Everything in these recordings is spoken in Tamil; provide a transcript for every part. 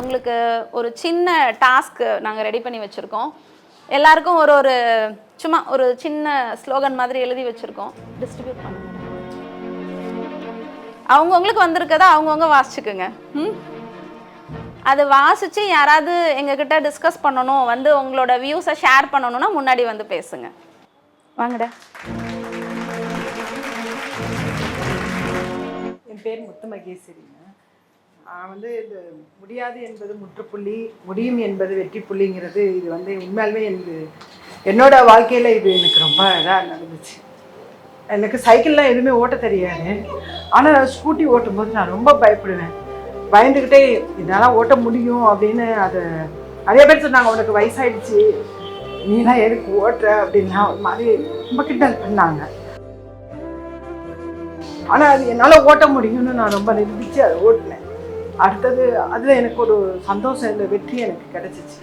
உங்களுக்கு ஒரு சின்ன டாஸ்க்கு நாங்கள் ரெடி பண்ணி வச்சுருக்கோம். எல்லாருக்கும் ஒரு ஒரு சும்மா ஒரு சின்ன ஸ்லோகன் மாதிரி எழுதி வச்சுருக்கோம். டிஸ்ட்ரிபியூட் பண்ணுங்க. அவங்கவுங்களுக்கு வந்திருக்கதா அவங்கவுங்க வாசிச்சுக்குங்க. ம்? அது வாசித்து யாராவது எங்ககிட்ட டிஸ்கஸ் பண்ணணும் வந்து உங்களோட வியூஸை ஷேர் பண்ணணும்னா முன்னாடி வந்து பேசுங்க. வாங்கடா. என் பேர் முத்து மகேஸ்வரிங்க வந்து இந்த முடியாது என்பது முற்றுப்புள்ளி முடியும் என்பது வெற்றி புள்ளிங்கிறது இது வந்து உண்மையாலுமே எனக்கு என்னோட வாழ்க்கையில் இது எனக்கு ரொம்ப இதாக நடந்துச்சு. எனக்கு சைக்கிள்லாம் எதுவுமே ஓட்ட தெரியாது. ஆனால் நான் ஸ்கூட்டி ஓட்டும்போது நான் ரொம்ப பயப்படுவேன். பயந்துக்கிட்டே இதெல்லாம் ஓட்ட முடியும் அப்படின்னு அதை நிறைய பேர் சொன்னாங்க உனக்கு வயசாயிடுச்சு. நீலாம் எதுக்கு ஓட்டுற? அப்படின்லாம் ஒரு மாதிரி ரொம்ப கிண்டல் பண்ணாங்க ஆனால் அது என்னால் ஓட்ட முடியும்னு நான் ரொம்ப நிரூபித்து அதை ஓட்டினேன். அடுத்தது அதில் எனக்கு ஒரு சந்தோஷம் இல்லை வெற்றி எனக்கு கிடச்சிச்சு.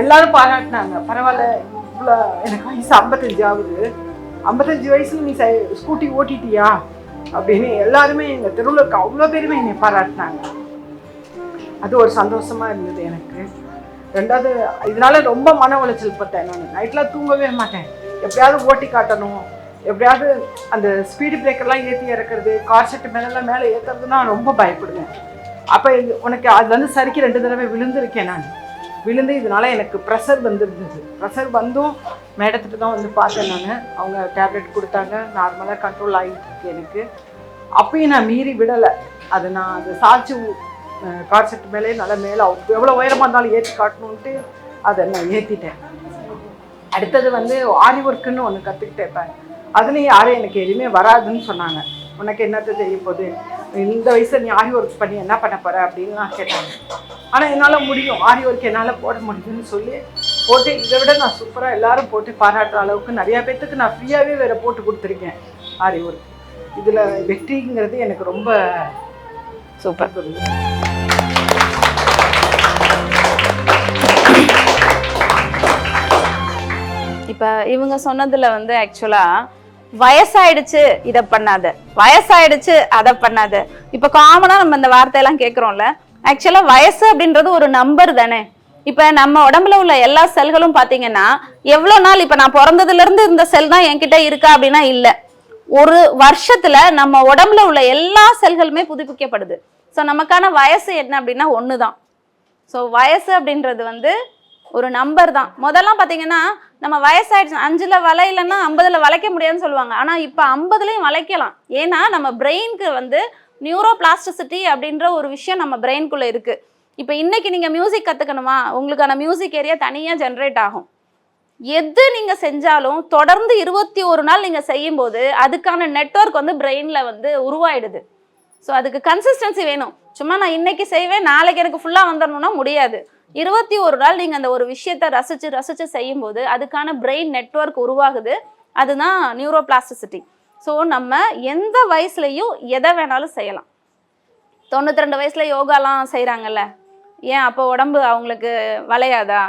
எல்லாரும் பாராட்டினாங்க. பரவாயில்ல இவ்வளோ எனக்கு வயசு ஐம்பத்தஞ்சு ஆகுது. ஐம்பத்தஞ்சு வயசுல நீ சை ஸ்கூட்டி ஓட்டிட்டியா? அப்படின்னு எல்லாருமே எங்கள் தெருவில் இருக்க அவ்வளோ பேருமே என்னை பாராட்டினாங்க. அது ஒரு சந்தோஷமாக இருந்தது எனக்கு. ரெண்டாவது இதனால ரொம்ப மன உளைச்சல் பட்டேன் நான். நைட்லாம் தூங்கவே மாட்டேன். எப்படியாவது ஓட்டி காட்டணும். எப்படியாவது அந்த ஸ்பீடு பிரேக்கர்லாம் ஏற்றி இறக்குறது கார் செட்டு மேலெல்லாம் மேலே ஏற்றுறதுன்னா ரொம்ப பயப்படுவேன். அப்போ இது உனக்கு அதுலேருந்து சரிக்கு ரெண்டு தடவை விழுந்திருக்கேன் நான். விழுந்து இதனால எனக்கு ப்ரெஷர் வந்துருந்தது. ப்ரெஷர் வந்தும் மேடத்துட்டு தான் வந்து பார்த்தேன் நான். அவங்க டேப்லெட் கொடுத்தாங்க. நார்மலாக கண்ட்ரோல் ஆகிட்டு இருக்கு எனக்கு. அப்பயும் நான் மீறி விடலை. அது நான் அது சாட்சி கார் மேலே நல்லா மேலே எவ்வளோ உயரமாக இருந்தாலும் ஏற்றி காட்டணுன்ட்டு அதை நான் ஏற்றிட்டேன் அடுத்தது வந்து ஆரி ஒர்க்குன்னு ஒன்று கற்றுக்கிட்டேன் இப்போ அதுலேயும் யாரும் எனக்கு எதுவுமே வராதுன்னு சொன்னாங்க. உனக்கு என்னத்தை தெரிய போகுது? இந்த வயசுல நீ ஆரி ஒர்க் பண்ணி என்ன பண்ண போற அப்படின்னு நான் கேட்டாங்க. ஆனால் என்னால் முடியும். ஆரி ஒர்க் என்னால் போட முடியும்னு சொல்லி போட்டு இதை விட நான் சூப்பராக எல்லாரும் போட்டு பாராட்டுற அளவுக்கு நிறையா பேர்த்துக்கு நான் ஃப்ரீயாகவே வேற போட்டு கொடுத்துருக்கேன் ஆரி ஒர்க் இதில் வெற்றிங்கிறது எனக்கு ரொம்ப சூப்பர் இப்போ இவங்க சொன்னதுல வந்து ஆக்சுவலா வயசாயிடுச்சு இதை பண்ணாத. வயசாயிடுச்சு அதை பண்ணாத. இப்போ காமனா நம்ம இந்த வார்த்தையெல்லாம் கேட்குறோம்ல ஆக்சுவலா வயசு அப்படின்றது ஒரு நம்பர் தானே. இப்போ நம்ம உடம்புல உள்ள எல்லா செல்களும் பார்த்தீங்கன்னா எவ்வளோ நாள் இப்போ நான் பிறந்ததுல இருந்து இந்த செல் தான் என்கிட்ட இருக்கா அப்படின்னா இல்லை. ஒரு வருஷத்துல நம்ம உடம்புல உள்ள எல்லா செல்களுமே புதுப்பிக்கப்படுது. ஸோ நமக்கான வயசு என்ன அப்படின்னா ஒன்று தான் ஸோ வயசு அப்படின்றது வந்து ஒரு நம்பர் தான். முதல்லாம் பார்த்தீங்கன்னா நம்ம வயசாயிடுச்சு அஞ்சுல வளையலன்னா ஐம்பதுல வளைக்க முடியாதுன்னு சொல்லுவாங்க. ஆனால் இப்போ ஐம்பதுலையும் வளைக்கலாம். ஏன்னா நம்ம பிரெயினுக்கு வந்து நியூரோ பிளாஸ்டிசிட்டி அப்படின்ற ஒரு விஷயம் நம்ம பிரெயின்குள்ளே இருக்கு. இப்போ இன்னைக்கு நீங்கள் மியூசிக் கற்றுக்கணுமா உங்களுக்கான மியூசிக் ஏரியா தனியாக ஜென்ரேட் ஆகும். எது நீங்கள் செஞ்சாலும் தொடர்ந்து இருபத்தி ஒரு நாள் நீங்கள் செய்யும்போது அதுக்கான நெட்வொர்க் வந்து பிரெயினில் வந்து உருவாயிடுது. ஸோ அதுக்கு கன்சிஸ்டன்சி வேணும். சும்மா நான் இன்னைக்கு செய்வேன் நாளைக்கு எனக்கு ஃபுல்லாக வந்துடணும்னா முடியாது. இருபத்தி ஒரு நாள் நீங்கள் அந்த ஒரு விஷயத்தை ரசித்து ரசித்து செய்யும்போது அதுக்கான பிரெயின் நெட்வொர்க் உருவாகுது. அதுதான் நியூரோ பிளாஸ்டிசிட்டி ஸோ நம்ம எந்த வயசுலையும் எதை வேணாலும் செய்யலாம். தொண்ணூற்றி ரெண்டு வயசில் யோகாலாம் செய்கிறாங்கல்ல ஏன் அப்போ உடம்பு அவங்களுக்கு வளையாதா?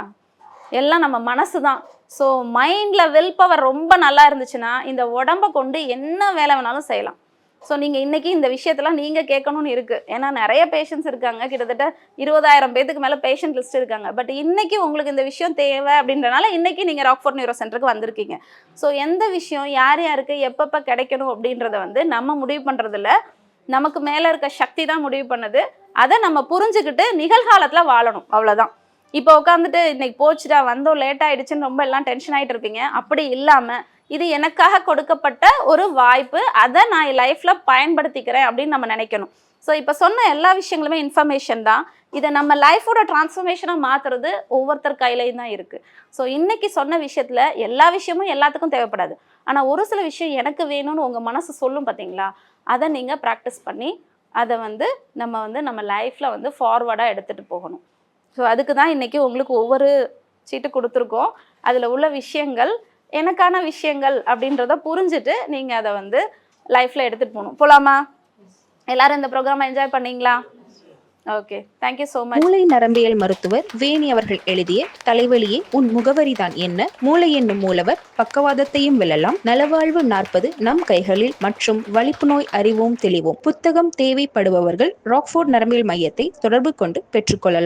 எல்லாம் நம்ம மனசு தான் ஸோ மைண்டில் வில் பவர் ரொம்ப நல்லா இருந்துச்சுன்னா இந்த உடம்பை கொண்டு என்ன வேலை வேணாலும் செய்யலாம். ஸோ நீங்கள் இன்றைக்கி இந்த விஷயத்தெல்லாம் நீங்கள் கேட்கணும்னு இருக்குது ஏன்னா நிறைய பேஷண்ட்ஸ் இருக்காங்க. கிட்டத்தட்ட இருபதாயிரம் பேத்துக்கு மேலே பேஷண்ட் லிஸ்ட் இருக்காங்க. பட் இன்றைக்கி உங்களுக்கு இந்த விஷயம் தேவை அப்படின்றனால இன்றைக்கி நீங்கள் ராக்ஃபோர்ட் நியூரோ சென்டருக்கு வந்திருக்கீங்க. ஸோ எந்த விஷயம் யார் யாருக்கு எப்பப்போ கிடைக்கணும் அப்படின்றத வந்து நம்ம முடிவு பண்ணுறதில்ல நமக்கு மேலே இருக்க சக்தி தான் முடிவு பண்ணுது. அதை நம்ம புரிஞ்சுக்கிட்டு நிகழ்காலத்தில் வாழணும். அவ்வளோதான் இப்போ உட்காந்துட்டு இன்னைக்கு போச்சுடா வந்தோம் லேட் ஆயிடுச்சுன்னு ரொம்ப எல்லாம் டென்ஷன் ஆகிட்டு இருப்பீங்க அப்படி இல்லாமல் இது எனக்காக கொடுக்கப்பட்ட ஒரு வாய்ப்பு. அதை நான் என் லைஃப்பில் பயன்படுத்திக்கிறேன் அப்படின்னு நம்ம நினைக்கணும். ஸோ இப்போ சொன்ன எல்லா விஷயங்களுமே இன்ஃபர்மேஷன் தான். இதை நம்ம லைஃபோட டிரான்ஸ்ஃபர்மேஷனாக மாற்றுறது ஒவ்வொருத்தர் கையிலையும் தான் இருக்குது ஸோ இன்றைக்கி சொன்ன விஷயத்தில் எல்லா விஷயமும் எல்லாத்துக்கும் தேவைப்படாது. ஆனால் ஒரு சில விஷயம் எனக்கு வேணும்னு உங்கள் மனசு சொல்லும் பார்த்தீங்களா அதை நீங்கள் ப்ராக்டிஸ் பண்ணி அதை வந்து நம்ம வந்து நம்ம லைஃப்பில் வந்து ஃபார்வர்டாக எடுத்துகிட்டு போகணும். ஸோ அதுக்கு தான் இன்றைக்கி உங்களுக்கு ஒவ்வொரு சீட்டு கொடுத்துருக்கோம். அதில் உள்ள விஷயங்கள் எனக்கான விஷயங்கள் அப்படின்றத புரிஞ்சுட்டு நீங்கள் அதை வந்து லைஃப்பில் எடுத்துகிட்டு போகணும். போகலாமா எல்லாரும் இந்த ப்ரோக்ராமை என்ஜாய் பண்ணீங்களா? ஓகே தேங்க்யூ ஸோ மச் மூளை நரம்பியல் மருத்துவர் வேணி அவர்கள் எழுதிய தலைவலியே உன் முகவரி தான் என்ன? மூளை என்னும் மூலவர் பக்கவாதத்தையும் வெல்லலாம். நலவாழ்வு நாற்பது நம் கைகளில் மற்றும் வலிப்பு நோய் அறிவோம் தெளிவோம். புத்தகம் தேவைப்படுபவர்கள் ராக்ஃபோர்ட் நரம்பியல் மையத்தை தொடர்பு கொண்டு பெற்றுக்கொள்ளலாம்.